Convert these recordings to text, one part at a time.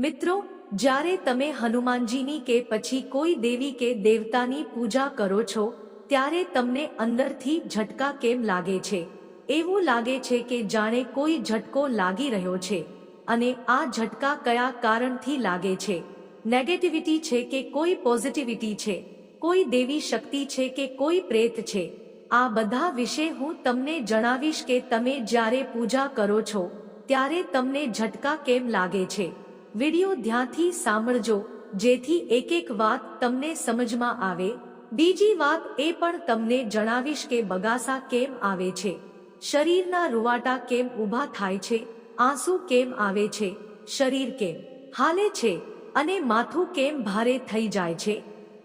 મિત્રો, જ્યારે તમે હનુમાનજીની કે પછી કોઈ દેવી કે દેવતાની પૂજા કરો છો, ત્યારે તમને અંદરથી ઝટકા કેમ લાગે છે? એવું લાગે છે કે જાણે કોઈ ઝટકો લાગી રહ્યો છે. અને આ ઝટકા કયા કારણથી લાગે છે? નેગેટિવિટી છે કે કોઈ પોઝિટિવિટી છે? કોઈ દેવી શક્તિ છે કે કોઈ પ્રેત છે? આ બધા વિશે હું તમને જણાવીશ કે તમે જ્યારે પૂજા કરો છો, ત્યારે તમને ઝટકા કેમ લાગે છે? વિડિયો ધ્યાનથી સાંભળજો, જેથી એક એક વાત તમને સમજમાં આવે. બીજી વાત એ પણ તમને જણાવીશ કે બગાસા કેમ આવે છે? શરીરના રૂવાટા કેમ ઊભા થાય છે? આંસુ કેમ આવે છે? શરીર કેમ હાલે છે? અને માથું કેમ ભારે થઈ જાય છે?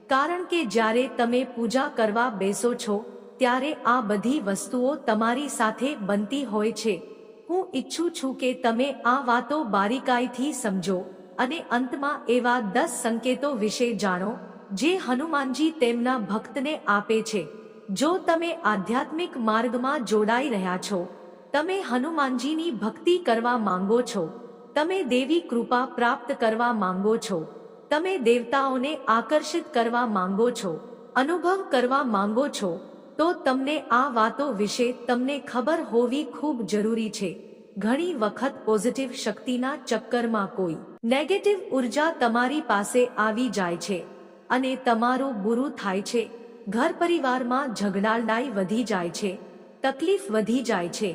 કારણ કે જ્યારે તમે પૂજા કરવા બેસો છો, ત્યારે આ બધી વસ્તુઓ તમારી સાથે બનતી હોય છે. હું ઈચ્છું છું કે તમે આ વાતો બારીકાઈથી સમજો અને અંતમાં એવા દસ સંકેતો વિશે જાણો, જે હનુમાનજી તેમના ભક્તને આપે છે. જો તમે આધ્યાત્મિક માર્ગમાં જોડાઈ રહ્યા છો, તમે હનુમાનજીની ભક્તિ કરવા માંગો છો, તમે દેવી કૃપા પ્રાપ્ત કરવા માંગો છો, તમે દેવતાઓને આકર્ષિત કરવા માંગો છો, અનુભવ કરવા માંગો છો તો તમને આ વાતો વિશે તમને ખબર હોવી ખૂબ જરૂરી છે. ઘણી વખત પોઝિટિવ શક્તિના ચક્કરમાં કોઈ નેગેટિવ ઊર્જા તમારી પાસે આવી જાય છે અને તમારું બુરું થાય છે. ઘર પરિવારમાં ઝઘડાલડાઈ વધી જાય છે, તકલીફ વધી જાય છે.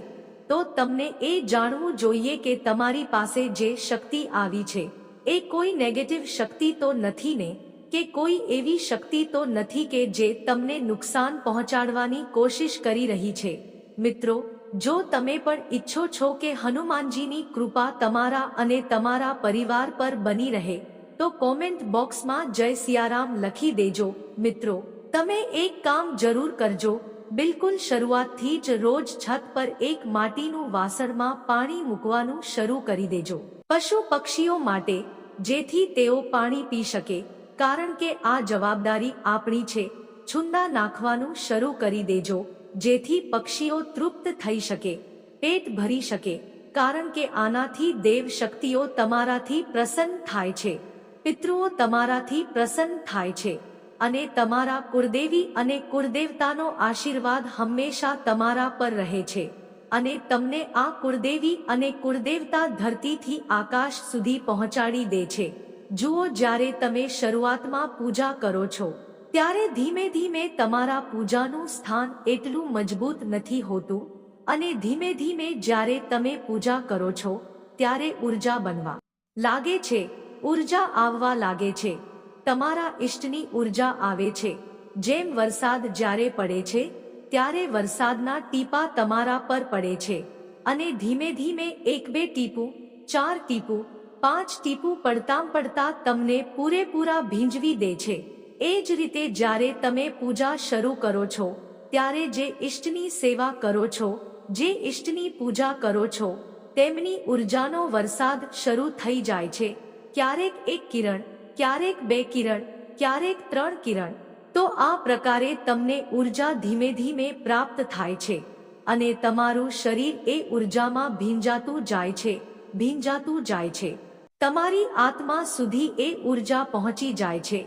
તો તમને એ જાણવું જોઈએ કે તમારી પાસે જે શક્તિ આવી છે, એ કોઈ નેગેટિવ શક્તિ તો નથી ને? કે કોઈ એવી શક્તિ તો નથી કે જે તમને નુકસાન પહોંચાડવાની કોશિશ કરી રહી છે. મિત્રો, જો તમે પણ ઈચ્છો છો કે હનુમાનજીની કૃપા તમારા અને તમારા પરિવાર પર બની રહે, તો કોમેન્ટ બોક્સમાં જય સિયારામ લખી દેજો. મિત્રો, તમે એક કામ જરૂર કરજો. બિલકુલ શરૂઆતથી જ રોજ છત પર એક માટીનું વાસણમાં પાણી મૂકવાનું શરૂ કરી દેજો. પશુ પક્ષીઓ માટે, જેથી તેઓ પાણી પી શકે કારણ કે આ જવાબદારી આપણી છે. છુંદા નાખવાનું શરૂ કરી દેજો, જેથી પક્ષીઓ તૃપ્ત થઈ શકે, પેટ ભરી શકે, કારણ કે આનાથી દેવ શક્તિઓ તમારાથી પ્રસન્ન થાય છે. પિતૃઓ તમારાથી પ્રસન્ન થાય છે. અને તમારા કુળદેવી અને કુળદેવતાનો આશીર્વાદ હંમેશા તમારા પર રહે છે. અને તમને આ કુળદેવી અને કુળદેવતા ધરતીથી આકાશ સુધી પહોંચાડી દે છે. જુઓ, જ્યારે તમે શરૂઆતમાં પૂજા કરો છો, ત્યારે ધીમે ધીમે તમારા પૂજાનું સ્થાન એટલું મજબૂત નથી હોતું અને ધીમે ધીમે જ્યારે તમે પૂજા કરો છો, ત્યારે ઊર્જા બનવા લાગે છે, ઊર્જા આવવા લાગે છે. તમારા ઇષ્ટની ઊર્જા આવે છે. જેમ વરસાદ જ્યારે પડે છે, ત્યારે વરસાદના ટીપા તમારા પર પડે છે અને ધીમે ધીમે એક બે ટીપું, ચાર ટીપું પાંચ ટીપું પડતાં પડતા તમને પૂરેપૂરા ભીંજવી દે છે. એ જ રીતે જ્યારે તમે પૂજા શરૂ કરો છો, ત્યારે જે ઈષ્ટની સેવા કરો છો, જે ઇષ્ટની પૂજા કરો છો, તેમની ઉર્જાનો વરસાદ શરૂ થઈ જાય છે. ક્યારેક એક કિરણ, ક્યારેક બે કિરણ, ક્યારેક ત્રણ કિરણ. તો આ પ્રકારે તમને ઊર્જા ધીમે ધીમે પ્રાપ્ત થાય છે. અને તમારું શરીર એ ઉર્જામાં ભીંજાતું જાય છે, ભીંજાતું જાય છે. તમારી આત્મા સુધી એ ઊર્જા પહોંચી જાય છે.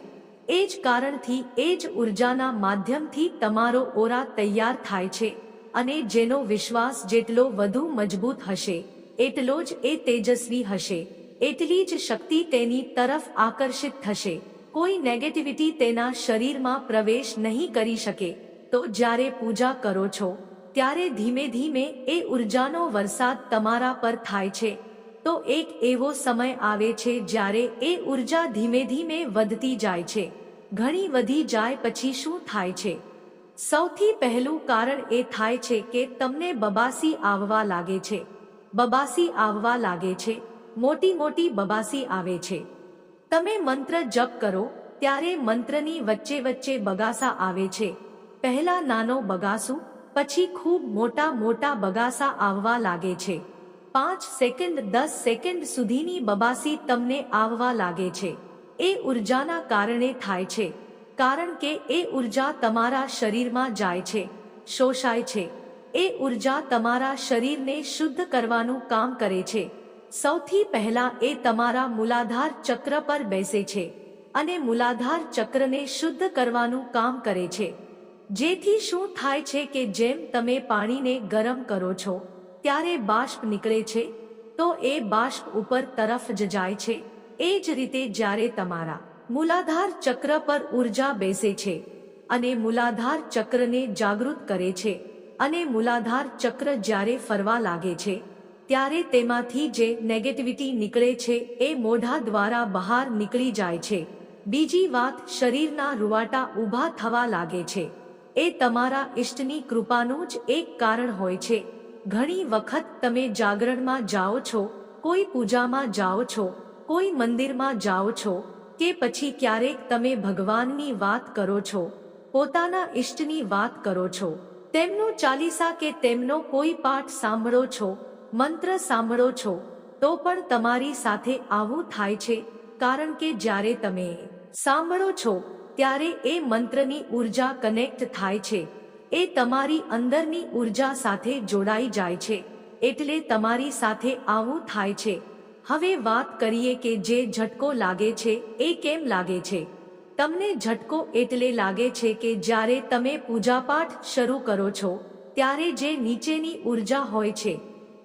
એ જ કારણથી એ જ ઉર્જાના માધ્યમથી તમારો ઓરા તૈયાર થાય છે અને જેનો વિશ્વાસ જેટલો વધુ મજબૂત હશે, એટલો જ એ તેજસ્વી હશે. એટલી જ શક્તિ તેની તરફ આકર્ષિત થશે. કોઈ નેગેટિવિટી તેના શરીરમાં પ્રવેશ નહીં કરી શકે. તો જ્યારે પૂજા કરો છો, ત્યારે ધીમે ધીમે એ ઉર્જાનો વરસાદ તમારા પર થાય છે. તો એક એવો સમય આવે છે જ્યારે એ ઊર્જા ધીમે ધીમે વધતી જાય છે. ઘણી વધી જાય પછી શું થાય છે? સૌથી પહેલું કારણ એ થાય છે કે તમને બબાસી આવવા લાગે છે. બબાસી આવવા લાગે છે. મોટી મોટી બબાસી આવે છે. તમે મંત્ર જપ કરો, ત્યારે મંત્રની વચ્ચે વચ્ચે બગાસા આવે છે. પહેલા નાનો બગાસું, પછી ખૂબ મોટા મોટા બગાસા આવવા લાગે છે. પાંચ સેકન્ડ, દસ સેકન્ડ સુધીની બબાસી તમને આવવા લાગે છે. એ ઉર્જાના કારણે થાય છે. કારણ કે એ ઊર્જા તમારા શરીરમાં જાય છે, શોષાય છે. એ ઊર્જા તમારા શરીરને શુદ્ધ કરવાનું કામ કરે છે. સૌથી પહેલા એ તમારા મૂલાધાર ચક્ર પર બેસે છે અને મૂલાધાર ચક્રને શુદ્ધ કરવાનું કામ કરે છે. જેથી શું થાય છે કે જેમ તમે પાણીને ગરમ કરો છો ત્યારે બાષ્પ નીકળે છે, તો એ બાષ્પ ઉપર તરફ જ જાય છે. એ જ રીતે જ્યારે તમારા મૂલાધાર ચક્ર પર ઊર્જા બેસે છે અને મૂલાધાર ચક્રને જાગૃત કરે છે અને મૂલાધાર ચક્ર જ્યારે ફરવા લાગે છે, ત્યારે તેમાંથી જે નેગેટિવિટી નીકળે છે એ મોઢા દ્વારા બહાર નીકળી જાય છે. બીજી વાત, શરીરના રૂવાટા ઊભા થવા લાગે છે. એ તમારા ઈષ્ટની કૃપાનું જ એક કારણ હોય છે. ઘણી વખત તમે જાગરણમાં જાઓ છો, કોઈ પૂજામાં જાઓ છો, કોઈ મંદિરમાં જાઓ છો, કે પછી ક્યારેક તમે ભગવાનની વાત કરો છો, પોતાના ઇષ્ટની વાત કરો છો, તેમનો ચાલીસા કે તેમનો કોઈ પાઠ સાંભળો છો, મંત્ર સાંભળો છો, તો પણ તમારી સાથે આવું થાય છે, કારણ કે જ્યારે તમે સાંભળો છો, ત્યારે એ મંત્રની ઊર્જા કનેક્ટ થાય છે. એ તમારી અંદરની ઊર્જા સાથે જોડાઈ જાય છે, એટલે તમારી સાથે આવું થાય છે. હવે વાત કરીએ કે જે ઝટકો લાગે છે, એ કેમ લાગે છે? તમને ઝટકો એટલે લાગે છે કે જ્યારે તમે પૂજાપાઠ શરૂ કરો છો, ત્યારે જે નીચેની ઊર્જા હોય છે,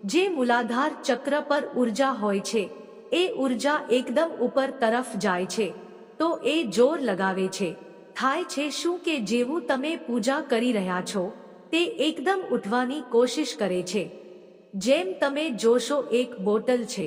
જે મૂલાધાર ચક્ર પર ઊર્જા હોય છે, એ ઊર્જા એકદમ ઉપર તરફ જાય છે, તો એ જોર લગાવે છે. થાય છે શું કે જેવું તમે પૂજા કરી રહ્યા છો, તે એકદમ ઉઠવાની કોશિશ કરે છે. જેમ તમે જોશો એક બોટલ છે.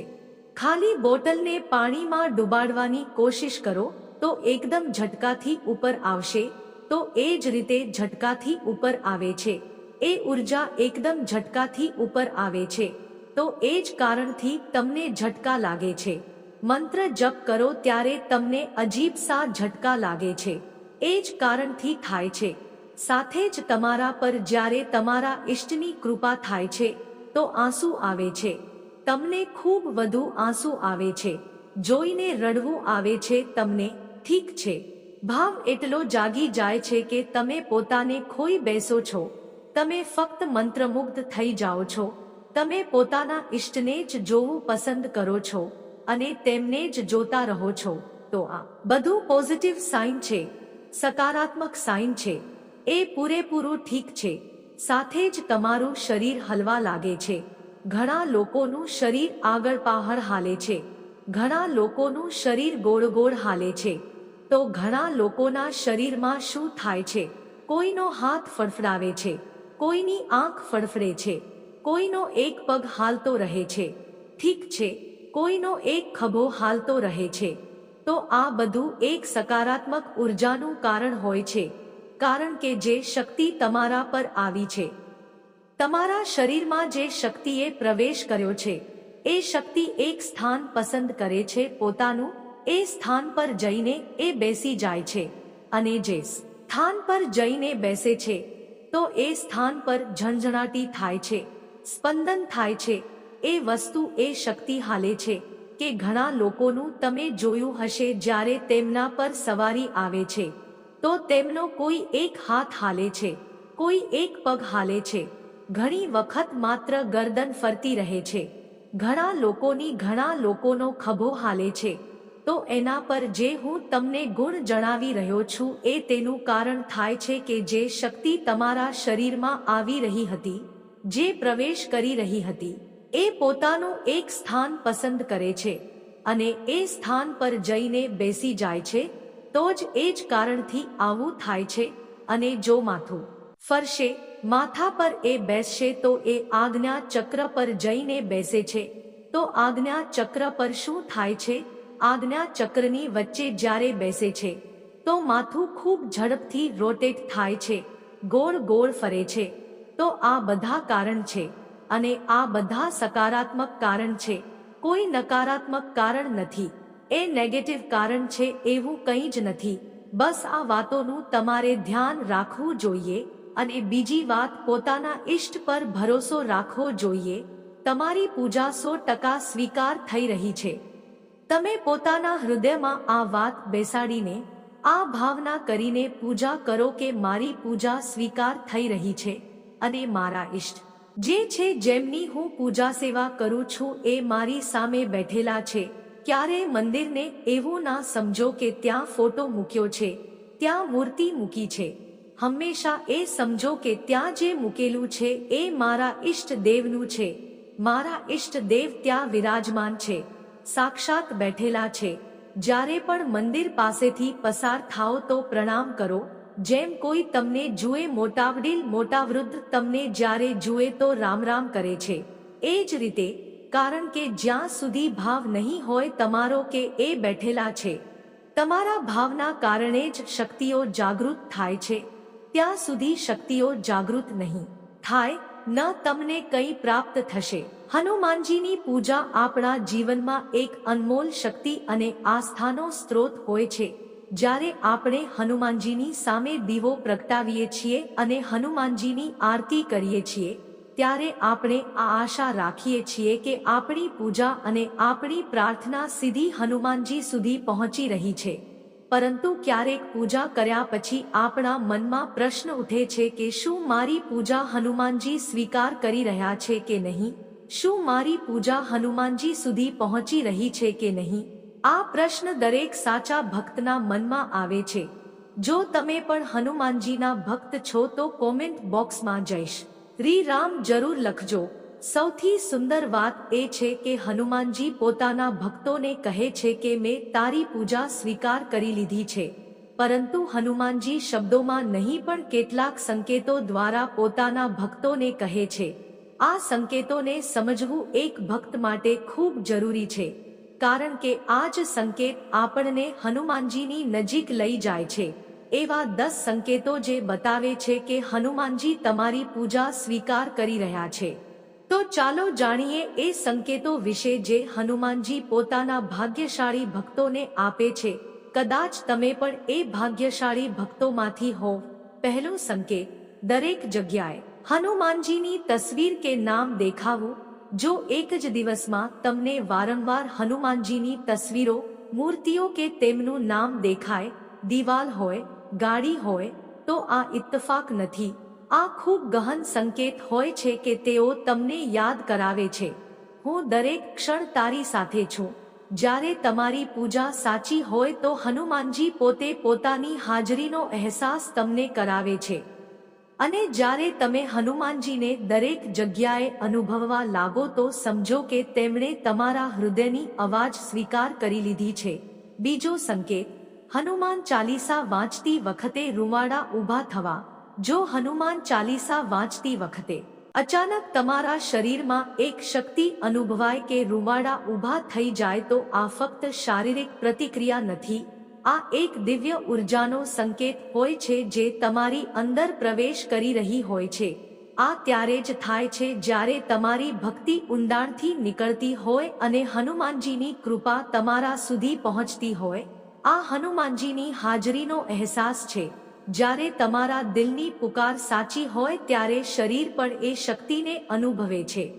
ખાલી બોટલને પાણીમાં ડુબાડવાની કોશિશ કરો, તો એકદમ ઝટકાથી ઉપર આવશે, તો એ જ રીતે ઝટકાથી ઉપર આવે છે. એ ઊર્જા એકદમ ઝટકાથી ઉપર આવે છે. તો એ જ કારણથી તમને ઝટકા લાગે છે. મંત્ર જપ કરો ત્યારે તમને અજીબ સા ઝટકા લાગે છે. એ જ કારણથી થાય છે. સાથે જ તમારા પર જ્યારે તમારા ઇષ્ટની કૃપા થાય છે, તો આંસુ આવે છે. તમને ખૂબ વધુ આંસુ આવે છે. જોઈને રડવું આવે છે તમને, ઠીક છે. ભાવ એટલો જાગી જાય છે કે તમે પોતાને ખોઈ બેસો છો. તમે ફક્ત મંત્રમુગ્ધ થઈ જાઓ છો. તમે પોતાના ઇષ્ટને જ જોવું પસંદ કરો છો અને તેમને જ જોતા રહો છો. તો આ બધું પોઝિટિવ સાઇન છે. સકારાત્મક સાઇન છે. એ પૂરેપૂરું ઠીક છે. સાથે જ તમારું શરીર હલવા લાગે છે. ઘણા લોકોનું શરીર આગળ પાહર હાલે છે. ઘણા લોકોનું શરીર ગોળ ગોળ હાલે છે. તો ઘણા લોકોના શરીરમાં શું થાય છે? કોઈનો હાથ ફડફડાવે છે. કોઈની આંખ ફડફડે છે. કોઈનો એક પગ હાલતો રહે છે. ઠીક છે. કોઈનો એક ખભો હાલતો રહે છે. તો આ બધું એક સકારાત્મક ઉર્જાનું કારણ હોય છે, કારણ કે જે શક્તિ તમારા પર આવી છે. તમારા શરીરમાં જે શક્તિએ પ્રવેશ કર્યો છે, એ શક્તિ એક સ્થાન પસંદ કરે છે, પોતાનું, એ સ્થાન પર જઈને એ બેસી જાય છે. અને જે સ્થાન પર જઈને બેસે છે, તો એ સ્થાન પર ઝણઝણાટી થાય છે, સ્પંદન થાય છે, એ વસ્તુ એ શક્તિ હાલે છે. કે ઘણા લોકોનું તમે જોયું હશે જ્યારે તેમના પર સવારી આવે છે. તો તેમનો કોઈ એક હાથ હાલે છે, કોઈ એક પગ હાલે છે. ઘણી વખત માત્ર ગરદન ફરતી રહે છે. ઘણા લોકોની ઘણા લોકોનો ખભો હાલે છે. તો એના પર જે હું તમને ગુણ જણાવી રહ્યો છું એ તેનું કારણ થાય છે કે જે શક્તિ તમારા શરીરમાં આવી રહી હતી, જે પ્રવેશ કરી રહી હતી. એ પોતાનું એક સ્થાન પસંદ કરે છે અને એ સ્થાન પર જઈને બેસી જાય છે, તો જ એ જ કારણથી આવું થાય છે અને જો માથું ફરશે, માથા પર એ બેસશે તો એ આજ્ઞા ચક્ર પર જઈને બેસે છે, તો આજ્ઞા ચક્ર પર શું થાય છે? આજ્ઞા ચક્રની વચ્ચે જ્યારે બેસે છે, તો માથું ખૂબ ઝડપથી રોટેટ થાય છે, ગોળ ગોળ ફરે છે, તો આ બધા કારણ છે. અને આ બધા સકારાત્મક કારણ છે. કોઈ નકારાત્મક કારણ નથી. એ નેગેટિવ કારણ છે એવું કંઈ જ નથી. બસ આ વાતોનું તમારે ધ્યાન રાખવું જોઈએ અને બીજી વાત પોતાના ઈષ્ટ પર ભરોસો રાખવો જોઈએ. તમારી પૂજા સો ટકા સ્વીકાર થઈ રહી છે. તમે પોતાના હૃદયમાં આ વાત બેસાડીને, આ ભાવના કરીને પૂજા કરો કે મારી પૂજા સ્વીકાર થઈ રહી છે અને મારા ઈષ્ટ. જે છે જેમની હું પૂજા સેવા કરું છું એ મારી સામે બેઠેલા છે. ક્યારે મંદિરને એવું ના સમજો કે ત્યાં ફોટો મૂક્યો છે. ત્યાં મૂર્તિ મૂકી છે. હંમેશા એ સમજો કે ત્યાં જે મૂકેલું છે એ મારા ઈષ્ટ દેવનું છે. મારા ઈષ્ટ દેવ ત્યાં વિરાજમાન છે. સાક્ષાત બેઠેલા છે. જ્યારે પણ મંદિર પાસેથી પસાર થાઓ તો પ્રણામ કરો. જેમ કોઈ તમને જુએ મોટાવડીલ મોટાવૃદ્ધ તમને જ્યારે જુએ તો રામ રામ કરે છે. એ જ રીતે, કારણ કે જ્યાં સુધી ભાવ નહીં હોય તમારો કે એ બેઠેલા છે. તમારા ભાવના કારણે જ શક્તિઓ જાગૃત થાય છે. ત્યાં સુધી શક્તિઓ જાગૃત નહીં થાય, ન તમને કંઈ પ્રાપ્ત થશે. હનુમાનજીની પૂજા આપણા જીવનમાં એક અનમોલ શક્તિ અને આસ્થાનો સ્ત્રોત હોય છે. જ્યારે આપણે હનુમાનજીની સામે દીવો પ્રગટાવીએ છીએ અને હનુમાનજીની આરતી કરીએ છીએ, ત્યારે આપણે આ આશા રાખીએ છીએ કે આપણી પૂજા અને આપણી પ્રાર્થના સીધી હનુમાનજી સુધી પહોંચી રહી છે. પરંતુ ક્યારેક પૂજા કર્યા પછી આપણા મનમાં પ્રશ્ન ઉઠે છે કે શું મારી પૂજા હનુમાનજી સ્વીકાર કરી રહ્યા છે કે નહીં? શું મારી પૂજા હનુમાનજી સુધી પહોંચી રહી છે કે નહીં? આ પ્રશ્ન દરેક સાચા ભક્તના મનમાં આવે છે. જો તમે પણ હનુમાનજીના ભક્ત છો તો કોમેન્ટ બોક્સમાં જઈશ. શ્રી રામ જરૂર લખજો. સૌથી સુંદર વાત એ છે કે હનુમાનજી પોતાના ભક્તોને કહે છે કે મેં તારી પૂજા સ્વીકાર કરી લીધી છે. પરંતુ હનુમાનજી શબ્દોમાં નહીં પણ કેટલાક સંકેતો દ્વારા પોતાના ભક્તોને કહે છે. આ સંકેતોને સમજવું એક ભક્ત માટે ખૂબ જરૂરી છે. કારણ કે આ જ સંકેત આપણને હનુમાનજીની નજીક લઈ જાય છે. એવા દસ સંકેતો જે બતાવે છે કે હનુમાનજી તમારી પૂજા સ્વીકાર કરી રહ્યા છે. તો ચાલો જાણીએ એ સંકેતો વિશે જે હનુમાનજી પોતાના ભાગ્યશાળી ભક્તોને આપે છે. કદાચ તમે પણ એ ભાગ્યશાળી ભક્તોમાંથી હોવ પહેલો સંકેત, દરેક જગ્યાએ હનુમાનજીની તસવીર કે નામ દેખાવું. જો એક જ દિવસમાં તમને વારંવાર હનુમાનજીની તસવીરો, મૂર્તિઓ કે તેમનું નામ દેખાય, દિવાલ હોય, ગાડી હોય, તો આ ઇત્તફાક નથી. આ ખૂબ ગહન સંકેત હોય છે કે તેઓ તમને યાદ કરાવે છે. હું દરેક ક્ષણ તારી સાથે છું. જ્યારે તમારી પૂજા સાચી હોય તો હનુમાનજી પોતે પોતાની હાજરીનો અહેસાસ તમને કરાવે છે. અને જ્યારે તમે હનુમાનજીને દરેક જગ્યાએ અનુભવવા લાગો તો સમજો કે તેમણે તમારા હૃદયની અવાજ સ્વીકાર કરી લીધી છે. બીજો સંકેત, હનુમાન ચાલીસા વાંચતી વખતે રૂવાડા ઊભા થવા. જો હનુમાન ચાલીસા વાંચતી વખતે અચાનક તમારા શરીરમાં એક શક્તિ અનુભવાય કે રૂવાડા ઊભા થઈ જાય તો આ ફક્ત શારીરિક પ્રતિક્રિયા નથી આ એક દિવ્ય ઉર્જાનો સંકેત હોય છે જે તમારી અંદર પ્રવેશ કરી રહી હોય છે. આ ત્યારે જ થાય છે જ્યારે તમારી ભક્તિ ઊંડાણથી નીકળતી હોય અને હનુમાનજીની કૃપા તમારા સુધી પહોંચતી હોય. આ હનુમાનજીની હાજરીનો અહેસાસ છે. જ્યારે તમારા દિલની પુકાર સાચી હોય ત્યારે શરીર પણ એ શક્તિને અનુભવે છે.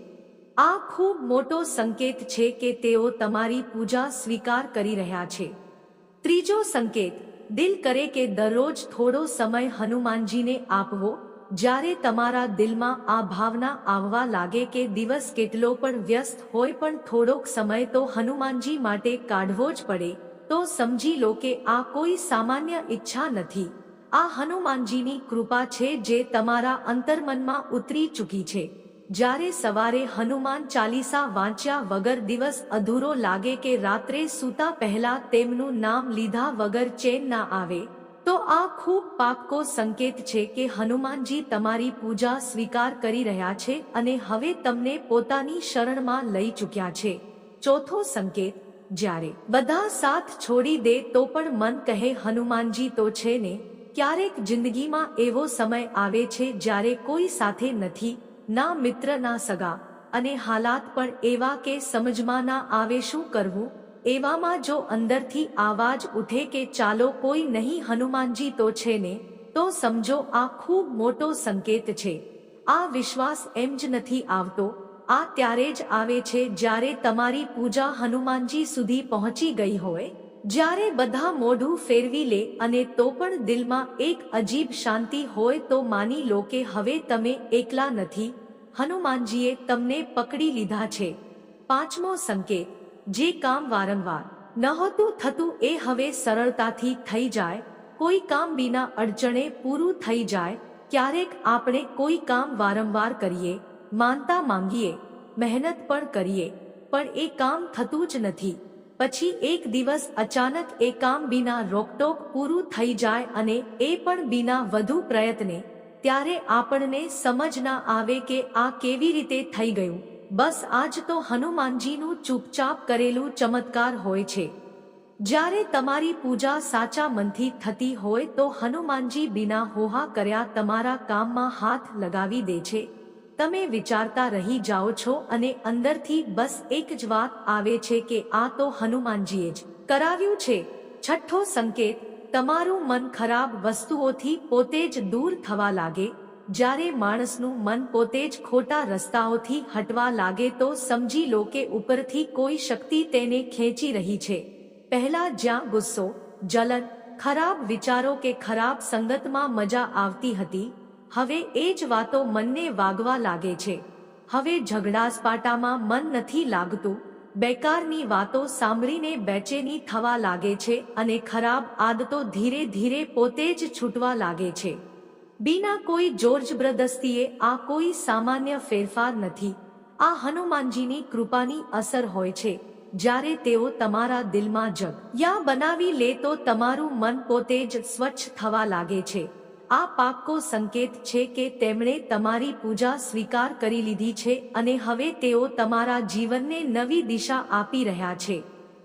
આ ખૂબ મોટો સંકેત છે કે તેઓ તમારી પૂજા સ્વીકાર કરી રહ્યા છે. ત્રીજો સંકેત, દિલ કરે કે દરરોજ થોડો સમય હનુમાનજીને આપવો, જ્યારે તમારા દિલમાં આ ભાવના આવવા લાગે કે દિવસ કેટલો પણ વ્યસ્ત હોય પણ થોડોક સમય તો હનુમાનજી માટે કાઢવો જ પડે, તો સમજી લો કે આ કોઈ સામાન્ય ઈચ્છા નથી. આ હનુમાનજીની કૃપા છે જે તમારા અંતર્મનમાં ઉતરી ચૂકી છે. જ્યારે સવારે હનુમાન ચાલીસા વાંચ્યા વગર દિવસ અધૂરો લાગે કે રાત્રે સૂતા પહેલા તેમનું નામ લીધા વગર ચેન ના આવે, તો આ ખૂબ પાકો સંકેત છે કે હનુમાનજી તમારી પૂજા સ્વીકાર કરી રહ્યા છે અને હવે તમને પોતાની શરણમાં લઈ ચૂક્યા છે. ચોથો સંકેત, જ્યારે બધા સાથ છોડી દે તો પણ મન કહે, હનુમાનજી તો છે ને, ક્યારેક જિંદગીમાં એવો સમય આવે છે જ્યારે કોઈ સાથે નથી ના મિત્ર, ના સગા. અને હાલાત પણ એવા કે સમજમાં ના આવે શું કરવું? એવામાં જો અંદરથી આવાજ ઉઠે કે ચાલો કોઈ નહીં, હનુમાનજી તો છે ને, તો સમજો આ ખૂબ મોટો સંકેત છે. આ વિશ્વાસ એમ જ નથી આવતો. આ ત્યારે જ આવે છે જ્યારે તમારી પૂજા હનુમાનજી સુધી પહોંચી ગઈ હોય. જ્યારે બધા મોઢું ફેરવી લે અને તો પણ દિલમાં એક અજીબ શાંતિ હોય તો માની લો કે હવે તમે એકલા નથી. હનુમાનજીએ તમને પકડી લીધા છે. પાંચમો સંકેત, જે કામ વારંવાર નહોતું થતું એ હવે સરળતાથી થઈ જાય, કોઈ કામ વિના અડચણે પૂરું થઈ જાય, ક્યારેક આપણે કોઈ કામ વારંવાર કરીએ, માનતા માંગીએ, મહેનત પણ કરીએ, પણ એ કામ થતું જ નથી. પછી એક દિવસ અચાનક એ કામ બીના રોકટોક પૂરું થઈ જાય અને એ પણ બીના વધુ પ્રયત્ને, ત્યારે આપણને સમજ ના આવે કે આ કેવી રીતે થઈ ગયું. બસ આજ તો હનુમાનજીનું ચૂપચાપ કરેલું ચમત્કાર હોય છે. જ્યારે તમારી પૂજા સાચા મનથી થતી હોય તો હનુમાનજી બિના હોહા કર્યા તમારા કામમાં હાથ લગાવી દે છે. તમે વિચારતા રહી જાઓ છો અને અંદરથી બસ એક જ વાત આવે છે કે આ તો હનુમાનજીએ જ કરાવ્યું છે. છઠ્ઠો સંકેત, તમારું મન ખરાબ વસ્તુઓથી પોતે જ દૂર થવા લાગે. જ્યારે માણસનું મન પોતે જ ખોટા રસ્તાઓથી હટવા લાગે તો સમજી લો કે ઉપરથી કોઈ શક્તિ તેને ખેંચી રહી છે. પહેલા જ્યાં ગુસ્સો, જલન, ખરાબ વિચારો કે ખરાબ સંગતમાં મજા આવતી હતી હવે એ જ વાતો મનને વાગવા લાગે છે. હવે ઝઘડાસપાટામાં મન નથી લાગતું. બેકારની વાતો સાંભળીને બેચેની થવા લાગે છે અને ખરાબ આદતો ધીરે ધીરે પોતે જ છૂટવા લાગે છે. બીના કોઈ જોર્જ બ્રદસ્તીએ આ કોઈ સામાન્ય ફેરફાર નથી. આ હનુમાનજીની કૃપાની અસર હોય છે. જ્યારે તેઓ તમારા દિલમાં જગ યા બનાવી લે તો તમારું મન પોતે જ સ્વચ્છ થવા લાગે છે. આ પાક્કો સંકેત છે કે તેમણે તમારી પૂજા સ્વીકાર કરી લીધી છે અને હવે તેઓ તમારા જીવનને નવી દિશા આપી રહ્યા છે.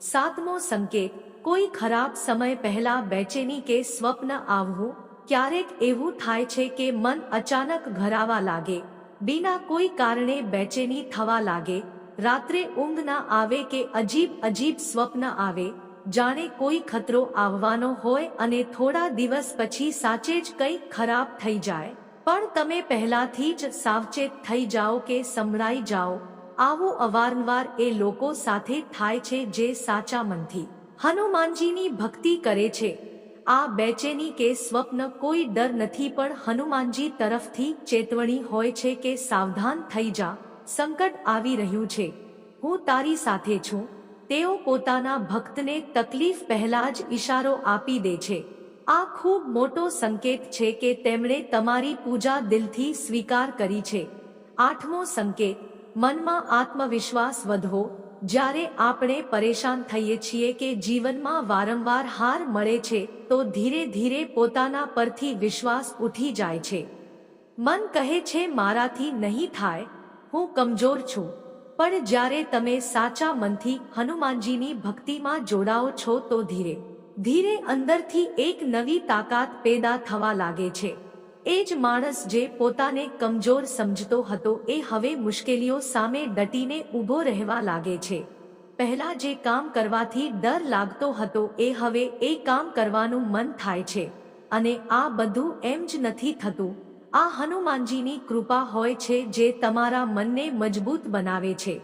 સાતમો સંકેત, કોઈ ખરાબ સમય પહેલા બેચેની કે સ્વપ્ન આવવું, ક્યારેક એવું થાય છે કે મન અચાનક ઘરાવા લાગે. બિના કોઈ કારણે બેચેની થવા લાગે. રાત્રે ઊંઘ ના આવે કે અજીબ અજીબ સ્વપ્ન આવે. જાણે કોઈ ખતરો આવવાનો હોય અને થોડા દિવસ પછી સાચે જ કંઈક ખરાબ થઈ જાય. પણ તમે પહેલાથી જ સાવચેત થઈ જાઓ કે સંભળાઈ જાઓ. આવું અવારનવાર એ લોકો સાથે થાય છે જે સાચા મનથી. હનુમાનજીની ભક્તિ કરે છે. આ બેચેની કે સ્વપ્ન કોઈ ડર નથી પણ હનુમાનજી તરફથી ચેતવણી હોય છે કે સાવધાન થઈ જા. સંકટ આવી રહ્યું છે. હું તારી સાથે છું. તેઓ પોતાના ભક્તને તકલીફ પહેલા જ ઇશારો આપી દે છે. આ ખૂબ મોટો સંકેત છે કે તેમણે તમારી પૂજા દિલથી સ્વીકાર કરી છે. આઠમો સંકેત, મનમાં આત્મવિશ્વાસ વધવો જ્યારે આપણે પરેશાન થઈએ છીએ કે જીવનમાં વારંવાર હાર મળે છે, તો ધીરે ધીરે પોતાના પરથી વિશ્વાસ ઉઠી જાય છે. મન કહે છે, મારાથી નહીં થાય. હું કમજોર છું. પણ જ્યારે તમે સાચા મનથી હનુમાનજીની ભક્તિમાં જોડાઓ છો તો ધીરે ધીરે અંદરથી એક નવી તાકાત પેદા થવા લાગે છે. એ જ માણસ જે પોતાને કમજોર સમજતો હતો એ હવે મુશ્કેલીઓ સામે ડટીને ઊભો રહેવા લાગે છે. પહેલા જે કામ કરવાથી ડર લાગતો હતો એ હવે એ કામ કરવાનું મન થાય છે. અને આ બધું એમ જ નથી થતું આ હનુમાનજીની કૃપા હોય છે જે તમારા મનને મજબૂત બનાવે છે.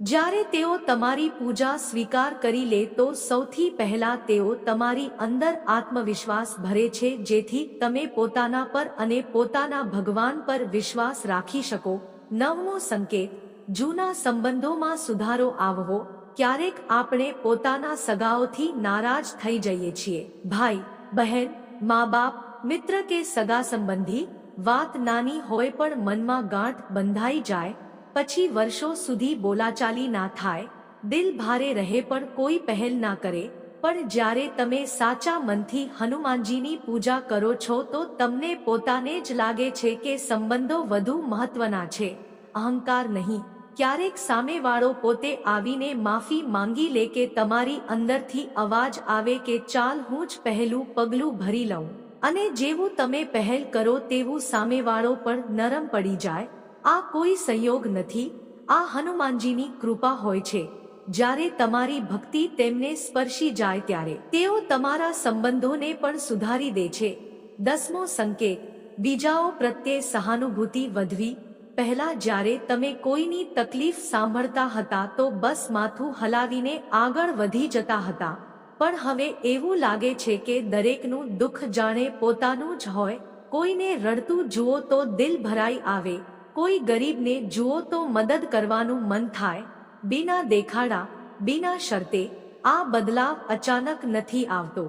જ્યારે તેઓ તમારી પૂજા સ્વીકાર કરી લે તો સૌથી પહેલા તેઓ તમારી અંદર આત્મવિશ્વાસ ભરે છે જેથી તમે પોતાના પર અને પોતાના ભગવાન પર વિશ્વાસ રાખી શકો. નવમો સંકેત, જૂના સંબંધોમાં સુધારો આવવો. ક્યારેક આપણે પોતાના સગાઓથી નારાજ થઈ જઈએ છીએ. ભાઈ, બહેન, મા બાપ, મિત્ર કે સગા સંબંધી વાત નાની હોય પણ મનમાં ગાંઠ બંધાઈ જાય, પછી વર્ષો સુધી બોલાચાલી ના થાય, દિલ ભારે રહે પણ કોઈ પહેલ ના કરે, પણ જ્યારે તમે સાચા મનથી હનુમાનજીની પૂજા કરો છો તો તમને પોતાને જ લાગે છે કે સંબંધો વધુ મહત્વના છે. અહંકાર નહીં, ક્યારેક સામેવાળો પોતે આવીને માફી માંગી લે કે તમારી અંદરથી અવાજ આવે કે ચાલ હું જ પહેલું પગલું ભરી લઉં. અને જેવું તમે પહેલ કરો તેવું સામેવાળો પણ નરમ પડી જાય, આ કોઈ સંયોગ નથી. આ હનુમાનજીની કૃપા હોય છે. જ્યારે તમારી ભક્તિ તેમને સ્પર્શી જાય ત્યારે તેઓ તમારા સંબંધોને પણ સુધારી દે છે. દસમો સંકેત, બીજાઓ પ્રત્યે સહાનુભૂતિ વધવી. પહેલા જ્યારે તમે કોઈની તકલીફ સાંભળતા હતા તો બસ માથું હલાવીને આગળ વધી જતા હતા. પણ હવે એવું લાગે છે કે દરેકનું દુઃખ જાણે પોતાનું જ હોય. કોઈને રડતું જુઓ તો દિલ ભરાઈ આવે. કોઈ ગરીબને જુઓ તો મદદ કરવાનું મન થાય. બિના દેખાડા, બિના શરતે આ બદલાવ અચાનક નથી આવતો.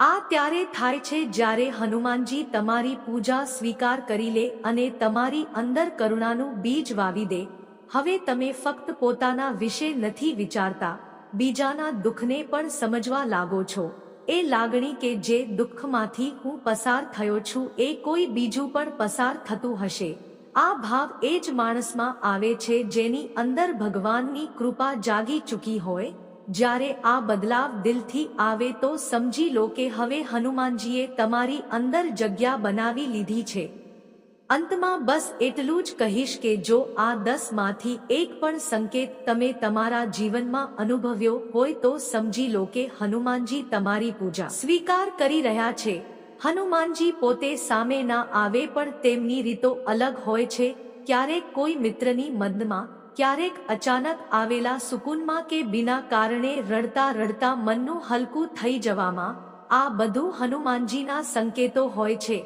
આ ત્યારે થાય છે જ્યારે હનુમાનજી તમારી પૂજા સ્વીકાર કરી લે અને તમારી અંદર કરુણાનું બીજ વાવી દે. હવે તમે ફક્ત પોતાના વિશે નથી વિચારતા. બીજાના દુઃખને પણ સમજવા લાગો છો. એ લાગણી કે જે દુઃખમાંથી હું પસાર થયો છું, એ કોઈ બીજું પણ પસાર થતું હશે. આ ભાવ એ જ માણસમાં આવે છે જેની અંદર ભગવાનની કૃપા જાગી ચૂકી હોય. જ્યારે આ બદલાવ દિલથી આવે તો સમજી લો કે હવે હનુમાનજીએ તમારી અંદર જગ્યા બનાવી લીધી છે. અંતમાં બસ એટલું જ કહીશ કે જો આ દસમાંથી એક પણ સંકેત તમે તમારા જીવનમાં અનુભવ્યો હોય તો સમજી લો કે હનુમાનજી તમારી પૂજા સ્વીકાર કરી રહ્યા છે. હનુમાનજી પોતે સામે ના આવે પણ તેમની રીતો અલગ હોય છે. ક્યારેક કોઈ મિત્રની મદમાં, ક્યારેક અચાનક આવેલા સુકૂનમાં કે બિના કારણે રડતા રડતા મનનું હલકું થઈ જવામાં આ બધું હનુમાનજીના સંકેતો હોય છે.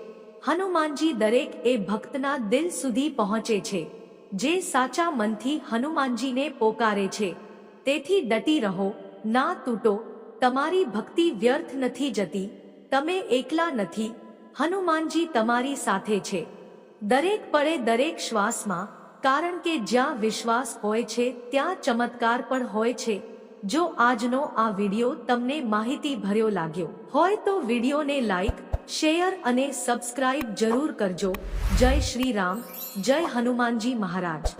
હનુમાનજી દરેક એ ભક્તના દિલ સુધી પહોંચે છે, જે સાચા મનથી હનુમાનજીને પોકારે છે. તેથી ડટી રહો, ના તૂટો, તમારી ભક્તિ વ્યર્થ નથી જતી, તમે એકલા નથી, હનુમાનજી તમારી સાથે છે. દરેક પળે દરેક શ્વાસમાં, કારણ કે જ્યાં વિશ્વાસ હોય છે, ત્યાં ચમત્કાર પણ હોય છે. જો આજનો આ વિડિયો તમને માહિતી ભર્યો લાગ્યો હોય તો વિડિયોને લાઈક શેર અને સબસ્ક્રાઇબ જરૂર કરજો. જય શ્રી રામ, જય હનુમાનજી મહારાજ.